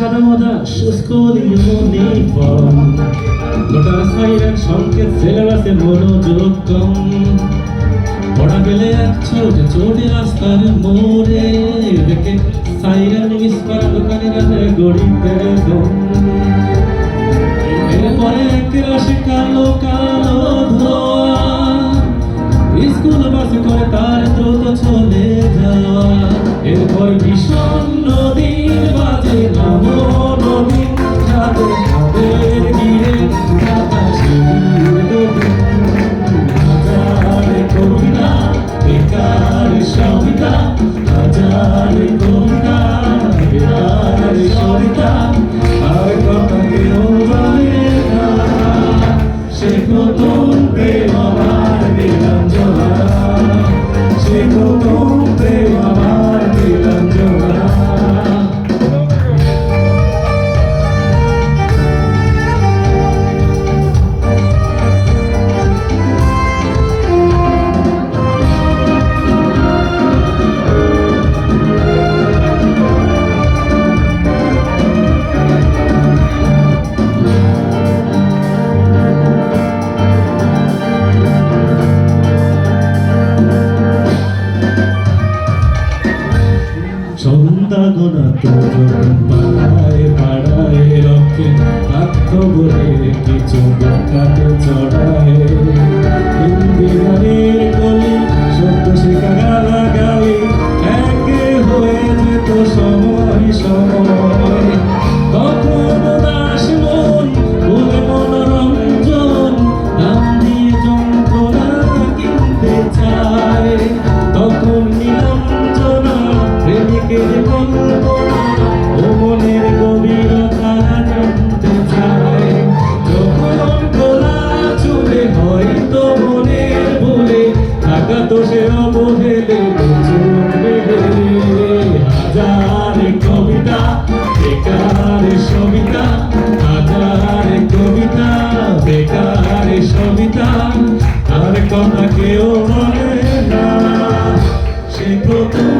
School uniform গোটা siren সংকেত সিলেবাসে মনোযোগ কম। পড়া গেলে এক ছোট চোটে রাস্তার মোড়ে দেখে সাইরেন মিস করা দোকানিরা গড়িতে দম। এরপরে এক রাশি কালো সন্ধ্যা গোনা তো যখন পাড়ায় পাড়ায় রক্ষে থাকতো বলে কিছু কাটে হাজার কবিতা, বেকারে সবিতা, হাজারে কবিতা, বেকারে সবিতা, তার কথা কেউ বলে না। সে প্রথম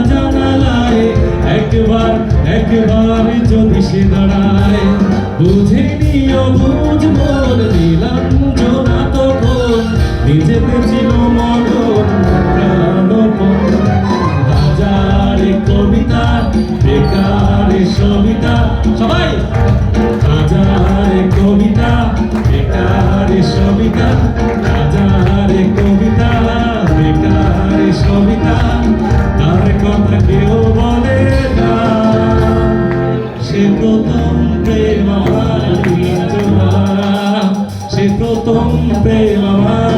একবার যদি সে দাঁড়ায়, বুঝে নিও, বুঝ দিলাম জোনা তখন নিজেতে ছিল মগন প্রাণপণ। হাজার কবিতা, বেকার সবিতা, সবাই! সে প্রথম